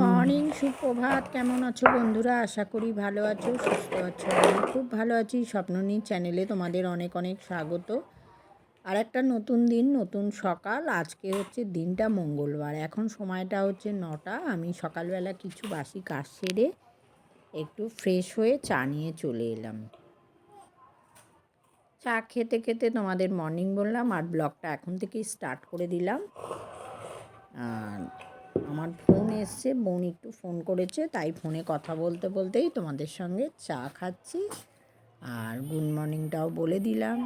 Morning সুপ্রভাত। কেমন আছো বন্ধুরা? আশা করি ভালো আছো, সুস্থ আছো। আমি খুব ভালো আছি। স্বপ্ননী চ্যানেলে তোমাদের অনেক অনেক স্বাগত। আর একটা নতুন দিন, নতুন সকাল। আজকে হচ্ছে দিনটা মঙ্গলবার। এখন সময়টা হচ্ছে নটা। আমি সকালবেলা কিছু বাসি কাজ সেরে একটু ফ্রেশ হয়ে চা নিয়ে চলে এলাম। চা খেতে খেতে তোমাদের মর্নিং বললাম আর ব্লগটা এখন থেকেই স্টার্ট করে দিলাম। আর আমার ফোন এসছে, বোন একটু ফোন করেছে, তাই ফোনে কথা বলতে বলতেই তোমাদের সঙ্গে চা খাচ্ছি আর গুড মর্নিংটাও বলে দিলাম।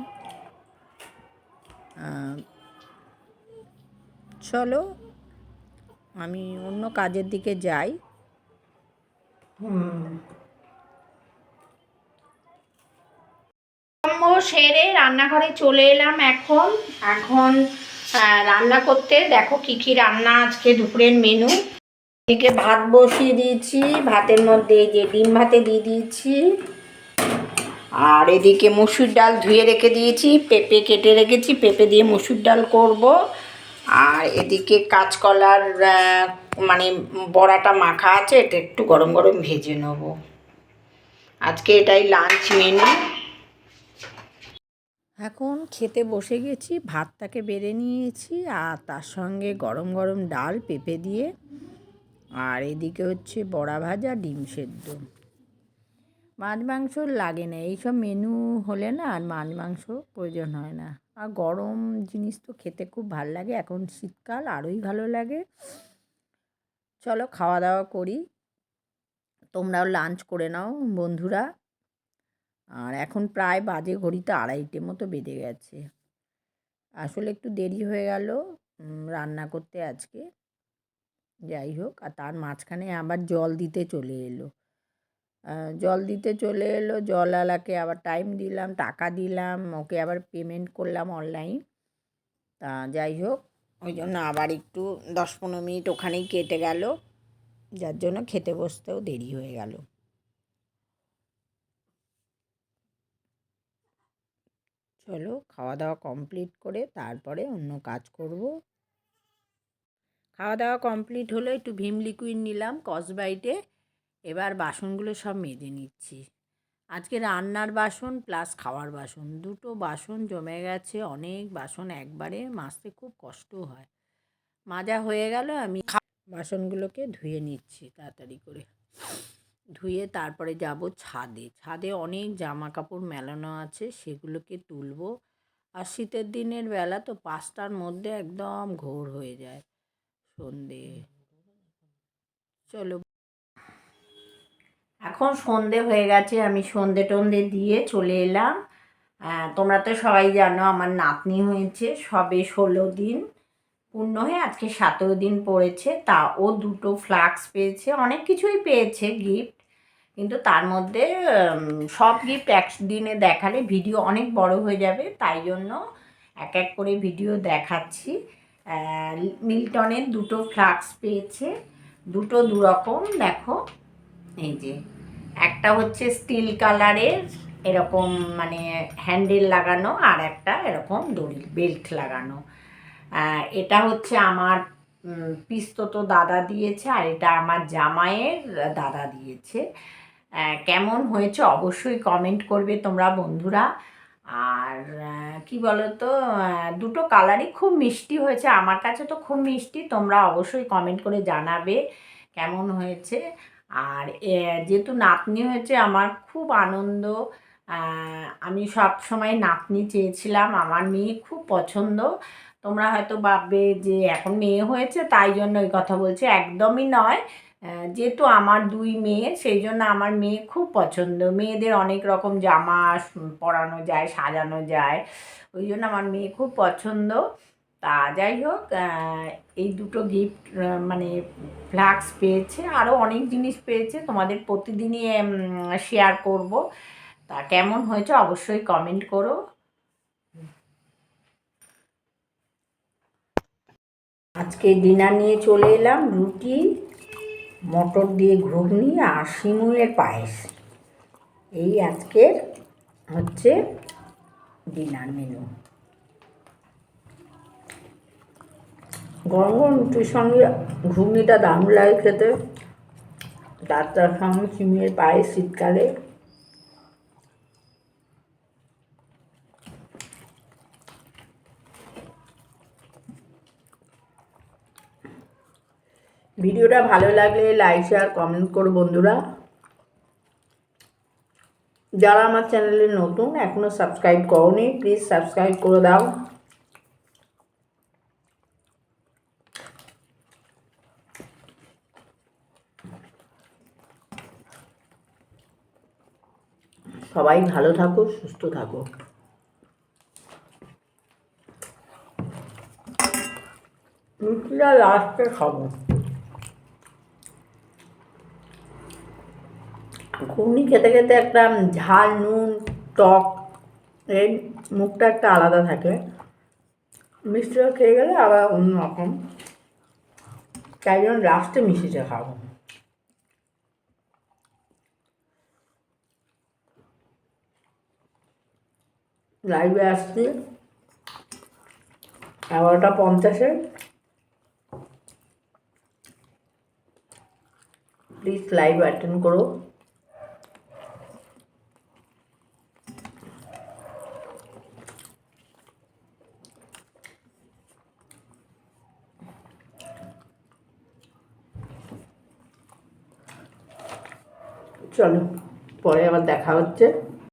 চলো, আমি অন্য কাজের দিকে যাই। সেরে রান্নাঘরে চলে এলাম এখন। এখন রান্না করতে। দেখো কি কি রান্না আজকে দুপুরের মেনু এদিকে ভাত বসিয়ে দিয়েছি। ভাতের মধ্যে যে ডিম ভাতে দিয়ে দিয়েছি। আর এদিকে মসুর ডাল ধুয়ে রেখে দিয়েছি। পেঁপে কেটে রেখেছি। পেঁপে দিয়ে মসুর ডাল করব। আর এদিকে কাঁচকলার মানে বড়াটা মাখা আছে, এটা একটু গরম গরম ভেজে নেব। আজকে এটাই লাঞ্চ মেনু এখন খেতে বসে গেছি, ভাতটাকে বেড়ে নিয়েছি আর তার সঙ্গে গরম গরম ডাল পেঁপে দিয়ে। আর এদিকে হচ্ছে বড়া ভাজা, ডিম সেদ্ধ। মাছ মাংস লাগে না, এইসব মেনু হলে না আর মাছ মাংস প্রয়োজন হয় না। আর গরম জিনিস তো খেতে খুব ভালো লাগে, এখন শীতকাল আরোই ভালো লাগে। চলো খাওয়া দাওয়া করি। তোমরাও লাঞ্চ করে নাও বন্ধুরা। আর এখন প্রায় বাজে ঘড়িতে আড়াইটে মতো বেজে গেছে। আসলে একটু দেরি হয়ে গেল রান্না করতে আজকে। যাই হোক, আর তার মাঝখানে আবার জল দিতে চলে এলো। জল দিতে চলে এলো, জলওয়ালাকে আবার টাইম দিলাম, টাকা দিলাম, ওকে আবার পেমেন্ট করলাম অনলাইন তা যাই হোক, ওই জন্য আবার একটু দশ পনেরো মিনিট ওখানেই কেটে গেল। যার জন্য খেতে বসতেও দেরি হয়ে গেল। চলো খাওয়া দাওয়া কমপ্লিট করে তারপরে অন্য কাজ করব। খাওয়া দাওয়া কমপ্লিট হলো একটু ভীম লিকুইড নিলাম কসবাইটে এবার বাসনগুলো সব মেজে নিচ্ছি। আজকে রান্নার বাসন প্লাস খাওয়ার বাসন, দুটো বাসন জমে গেছে, অনেক বাসন একবারে মাজতে খুব কষ্ট হয়। মাজা হয়ে গেল, আমি বাসনগুলোকে ধুয়ে নিচ্ছি তাড়াতাড়ি করে। ধুয়ে তারপরে যাব ছাদে। ছাদে অনেক জামা কাপড় মেলানো আছে, সেগুলোকে তুলবো। আর শীতের দিনের বেলা তো পাঁচটার মধ্যে একদম ঘোর হয়ে যায় সন্ধে। চলো। এখন সন্ধে হয়ে গেছে, আমি সন্ধে টন্ধে দিয়ে চলে এলাম। তোমরা তো সবাই জানো আমার নাতনি হয়েছে, সবে ষোলো দিন। পূর্ণ হয়ে আজকে সতেরো দিন পড়েছে, তা ও দুটো ফ্লাক্স পেয়েছে, অনেক কিছুই পেয়েছে গিফট কিন্তু তার মধ্যে সব গিফট একদিনে দেখালে ভিডিও অনেক বড় হয়ে যাবে, তাই জন্য এক এক করে ভিডিও দেখাচ্ছি। মিল্টনের দুটো ফ্লাক্স পেয়েছে, দুটো দুরকম, দেখো, এই যে, একটা হচ্ছে স্টিল কালারের এরকম মানে হ্যান্ডেল লাগানো, আর একটা এরকম দড়ি বেল্ট লাগানো। এটা হচ্ছে আমার পিস্তত দাদা দিয়েছে আর এটা আমার জামাইয়ের দাদা দিয়েছে। কেমন হয়েছে অবশ্যই কমেন্ট করবে তোমরা বন্ধুরা। আর কি বলতো দুটো কালারই খুব মিষ্টি হয়েছে। আমার কাছে তো খুব মিষ্টি, তোমরা অবশ্যই কমেন্ট করে জানাবে কেমন হয়েছে। আর যেহেতু নাতনি হয়েছে, আমার খুব আনন্দ আমি সব সময় নাতনি চেয়েছিলাম, আমার মেয়ে খুব পছন্দ। তোমরা হয়তো ভাববে যে এখন মেয়ে হয়েছে, তাই জন্য ওই কথা বলছে। একদমই নয়। যেহেতু আমার দুই মেয়ে, সেই জন্য আমার মেয়ে খুব পছন্দ। মেয়েদের অনেক রকম জামা পরানো যায়, সাজানো যায়। ওই জন্য আমার মেয়ে খুব পছন্দ। তা যাই হোক এই দুটো গিফট মানে ফ্লাক্স পেয়েছে। আরও অনেক জিনিস পেয়েছে। তোমাদের প্রতিদিনই শেয়ার করব। তা কেমন হয়েছে অবশ্যই কমেন্ট করো। আজকে ডিনার নিয়ে চলে এলাম রুটি, মটর দিয়ে ঘুগনি আর শিমুলের পায়েস। এই আজকের হচ্ছে ডিনার মেনু গরম গরম রুটির সঙ্গে ঘুগনিটা দারুণ লাগে খেতে। ডাক্তার সঙ্গে চিমিয়ে পায়ে শীতকালে। ভিডিওটা ভালো লাগলে লাইক শেয়ার কমেন্ট করো বন্ধুরা। যারা আমার চ্যানেলে নতুন এখনও সাবস্ক্রাইব করোনি প্লিজ সাবস্ক্রাইব করে দাও। সবাই ভালো থাকো, সুস্থ থাকো। লাস্টে খাব। ঘুগনি খেতে খেতে একটা ঝাল, নুন, টক, এর মুখটা একটা আলাদা থাকে। মিষ্টিটা খেয়ে গেলে আবার অন্যরকম তাই জন্য লাস্টে মিষ্টিটা খাব। লাইভে আসছি। এগারোটা পঞ্চাশে। প্লিজ লাইভ অ্যাটেন্ড করো। চলো পরে আবার দেখা হচ্ছে।